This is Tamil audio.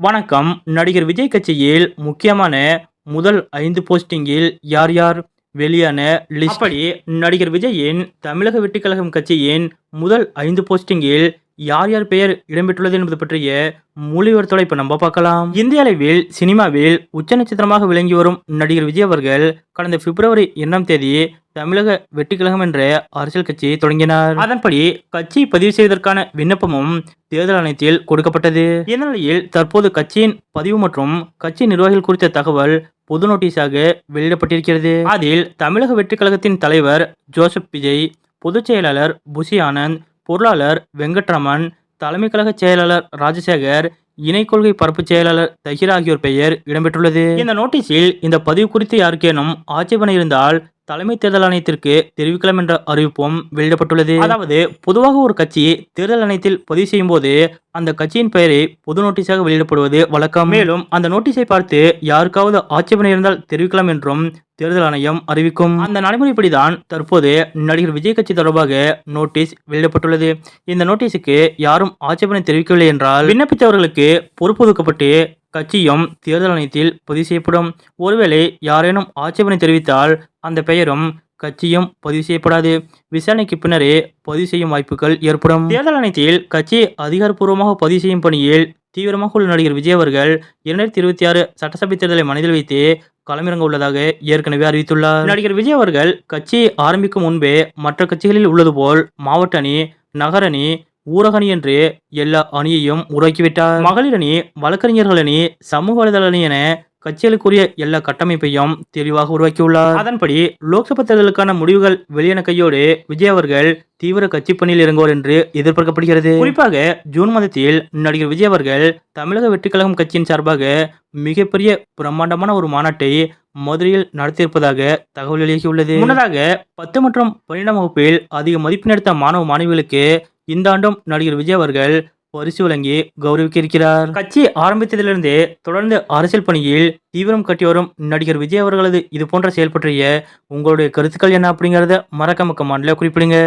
வணக்கம். நடிகர் விஜய் கட்சியில் முக்கியமான முதல் ஐந்து போஸ்டிங்கில் யார் யார்? வெளியான லிஸ்ட் அப்படி. நடிகர் விஜயின் தமிழக வெற்றிக் கழகம் கட்சியின் முதல் ஐந்து போஸ்டிங்கில் யார் யார் பெயர் இடம்பெற்றுள்ளது என்பது பற்றிய மொழிவர்த்தோட இப்ப நம்ம பார்க்கலாம். இந்திய அளவில் சினிமாவில் உச்ச நட்சத்திரமாக விளங்கி வரும் நடிகர் விஜய் அவர்கள் கடந்த பிப்ரவரி இரண்டாம் தேதி தமிழக வெற்றிக் கழகம் என்ற அரசியல் கட்சியை தொடங்கினார். அதன்படி கட்சி பதிவு செய்வதற்கான விண்ணப்பமும் தேர்தல் ஆணையத்தில் கொடுக்கப்பட்டது. இந்த நிலையில் தற்போது கட்சியின் பதிவு மற்றும் கட்சி நிர்வாகிகள் குறித்த தகவல் பொது நோட்டீஸாக வெளியிடப்பட்டிருக்கிறது. அதில் தமிழக வெற்றிக் கழகத்தின் தலைவர் ஜோசப் விஜய் பொதுச் செயலாளர் புஷி ஆனந்த் பொருளாளர் வெங்கட்ரமன் தலைமை கழக செயலாளர் ராஜசேகர் இணை கொள்கை பரப்பு செயலாளர் தஹிர் ஆகியோர் பெயர் இடம்பெற்றுள்ளது. இந்த நோட்டீஸில் இந்த பதிவு குறித்து யாருக்கேனும் ஆட்சேபனை இருந்தால் தலைமை தேர்தல் ஆணையத்திற்கு தெரிவிக்கலாம் என்ற அறிவிப்பும் வெளியிடப்பட்டுள்ளது. அதாவது பொதுவாக ஒரு கட்சி தேர்தல் ஆணையத்தில் பதிவு செய்யும் போது அந்த கட்சியின் பெயரை பொது நோட்டீஸாக வெளியிடப்படுவது வழக்கம். மேலும் அந்த நோட்டீஸை பார்த்து யாருக்காவது ஆட்சேபனை இருந்தால் தெரிவிக்கலாம் என்றும் தேர்தல் ஆணையம் அறிவிக்கும். அந்த நடைமுறைப்படிதான் தற்போது நடிகர் விஜய் கட்சி தொடர்பாக நோட்டீஸ் வெளியிடப்பட்டுள்ளது. இந்த நோட்டீஸுக்கு யாரும் ஆட்சேபனை தெரிவிக்கவில்லை என்றால் விண்ணப்பித்தவர்களுக்கு பொறுப்பு ஒதுக்கப்பட்டு கட்சியும் தேர்தல் ஆணையத்தில் பதிவு செய்யப்படும். ஒருவேளை யாரேனும் ஆட்சேபனை தெரிவித்தால் அந்த பெயரும் கட்சியும் பதிவு செய்யப்படாது. விசாரணைக்கு பின்னரே பதிவு செய்யும் வாய்ப்புகள் ஏற்படும். தேர்தல் ஆணையத்தில் கட்சி அதிகாரப்பூர்வமாக பதிவு செய்யும் பணியில் தீவிரமாக உள்ள நடிகர் விஜய் அவர்கள் இரண்டாயிரத்தி இருபத்தி ஆறு சட்டசபை தேர்தலை மனதில் வைத்து களமிறங்க உள்ளதாக ஏற்கனவே அறிவித்துள்ளார். நடிகர் விஜய் அவர்கள் கட்சி ஆரம்பிக்கும் முன்பே மற்ற கட்சிகளில் உள்ளது போல் மாவட்ட அணி நகர ஊரகணி ஊரக அணி என்று எல்லா அணியையும் உருவாக்கிவிட்டார். மகளிர் அணி வழக்கறிஞர்கள் அணி சமூக வலைதள அணி என கட்சிகளுக்குரிய எல்லா கட்டமைப்பையும் தெளிவாக உருவாக்கியுள்ளார். அதன்படி லோக்சபா தேர்தலுக்கான முடிவுகள் வெளியான கையோடு விஜய் அவர்கள் தீவிர கட்சி பணியில் இறங்குவார் என்று எதிர்பார்க்கப்படுகிறது. குறிப்பாக ஜூன் மாதத்தில் நடிகர் விஜய் அவர்கள் தமிழக வெற்றிக்கழகம் கட்சியின் சார்பாக மிகப்பெரிய பிரம்மாண்டமான ஒரு மாநாட்டை மதுரையில் நடத்தியிருப்பதாக தகவல் வெளியாகியுள்ளது. முன்னதாக பத்து மற்றும் பன்னிரெண்டாம் வகுப்பில் அதிக மதிப்பெண் எடுத்த மாணவ மாணவிகளுக்கு இந்த ஆண்டும் நடிகர் விஜய் அவர்கள் பரிசு வழங்கி கௌரவிக்க இருக்கிறார் கட்சி ஆரம்பித்ததிலிருந்தே தொடர்ந்து அரசியல் பணியில் தீவிரம் கட்டி வரும் நடிகர் விஜய் அவர்களது இது போன்ற செயல் பற்றிய உங்களுடைய கருத்துக்கள் என்ன அப்படிங்கறத மறக்காம கமாண்ட்ல குறிப்பிடுங்க.